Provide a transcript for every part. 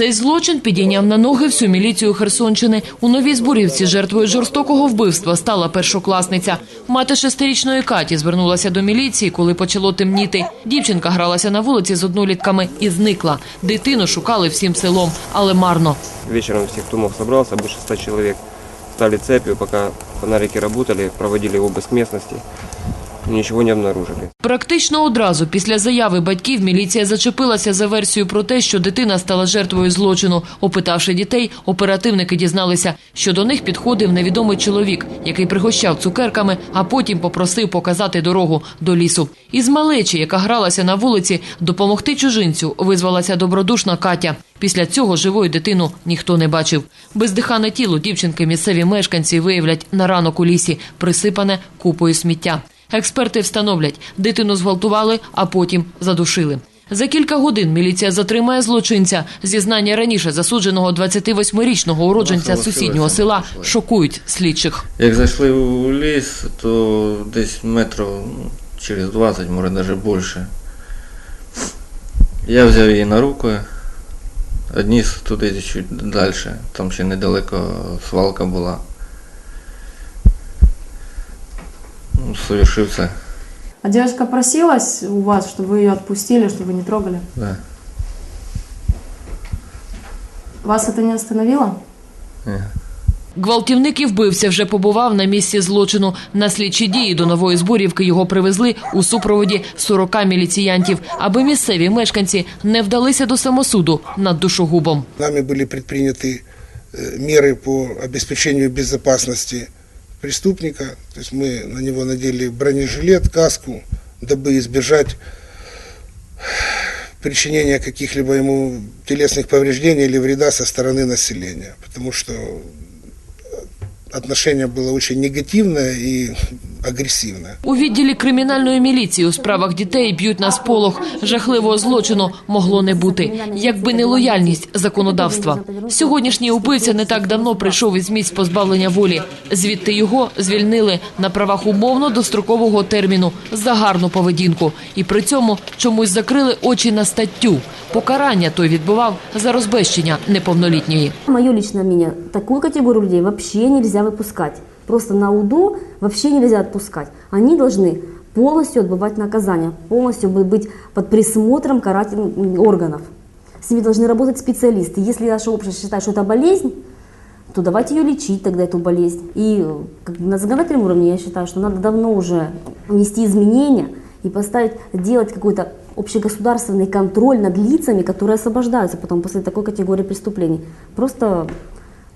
Цей злочин підійняв на ноги всю міліцію Херсонщини. У новій зборівці жертвою жорстокого вбивства стала першокласниця. Мати шестирічної Каті звернулася до міліції, коли почало темніти. Дівчинка гралася на вулиці з однолітками і зникла. Дитину шукали всім селом, але марно. Вечером всех тумов собрался, больше ста человек. Стали цепью, пока фонарики работали, проводили обыск местности. Ничего не обнаружили. Практично одразу після заяви батьків міліція зачепилася за версію про те, що дитина стала жертвою злочину. Опитавши дітей, оперативники дізналися, що до них підходив невідомий чоловік, який пригощав цукерками, а потім попросив показати дорогу до лісу. Із малечі, яка гралася на вулиці, допомогти чужинцю визвалася добродушна Катя. Після цього живою дитину ніхто не бачив. Бездихане тіло дівчинки місцеві мешканці виявлять на ранок у лісі, присипане купою сміття. Експерти встановлять, дитину зґвалтували, а потім задушили. За кілька годин міліція затримає злочинця. Зізнання раніше засудженого 28-річного уродженця сусіднього села шокують слідчих. Як зайшли у ліс, то десь метрів ну, через 20, може навіть більше. Я взяв її на руки, одніс туди чуть далі, там ще недалеко свалка була. Ну, совершив це. А девочка просилась у вас, чтобы вы ее отпустили, чтобы вы не трогали? Да. Вас это не остановило? Ні. Гвалтівник і вбивця вже побував на місці злочину. На слідчі дії до нової зборівки його привезли у супроводі 40 міліціянтів, аби місцеві мешканці не вдалися до самосуду над душогубом. Нами были предприняты э, меры по обеспечению безопасности Преступника. То есть мы на него надели бронежилет, каску, дабы избежать причинения каких-либо ему телесных повреждений или вреда со стороны населения. Потому что отношение было очень негативное и агрессивное. У відділі кримінальної міліції у справах дітей б'ють на сполох. Жахливого злочину могло не бути, якби не лояльність законодавства. Сьогоднішній убивця не так давно прийшов із місць позбавлення волі. Звідти його звільнили на правах умовно дострокового терміну за гарну поведінку. І при цьому чомусь закрили очі на статтю. Покарання той відбував за розбещення неповнолітньої. Мое личное мнение, такую категорию людей вообще нельзя выпускать. Просто на УДО вообще нельзя отпускать. Они должны полностью отбывать наказание, полностью бы- быть под присмотром карательных органов. С ними должны работать специалисты. Если наше общество считает, что это болезнь, то давайте ее лечить тогда, эту болезнь. И э, как на законодательном уровне я считаю, что надо давно уже внести изменения и поставить, делать какой-то общегосударственный контроль над лицами, которые освобождаются потом после такой категории преступлений. Просто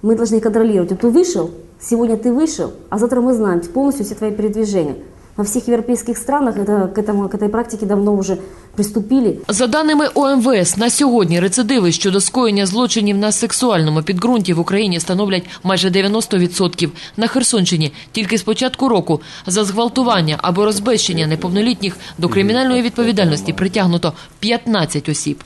мы должны контролировать. Вот ты вышел, сегодня ты вышел, а завтра мы знаем полностью все твои передвижения. Во всех европейских странах это, к, этому, к этой практике давно уже приступили. За даними ОМВС, на сьогодні рецидиви щодо скоєння злочинів на сексуальному підґрунті в Україні становлять майже 90%. На Херсонщині тільки з початку року за зґвалтування або розбещення неповнолітніх до кримінальної відповідальності притягнуто 15 осіб.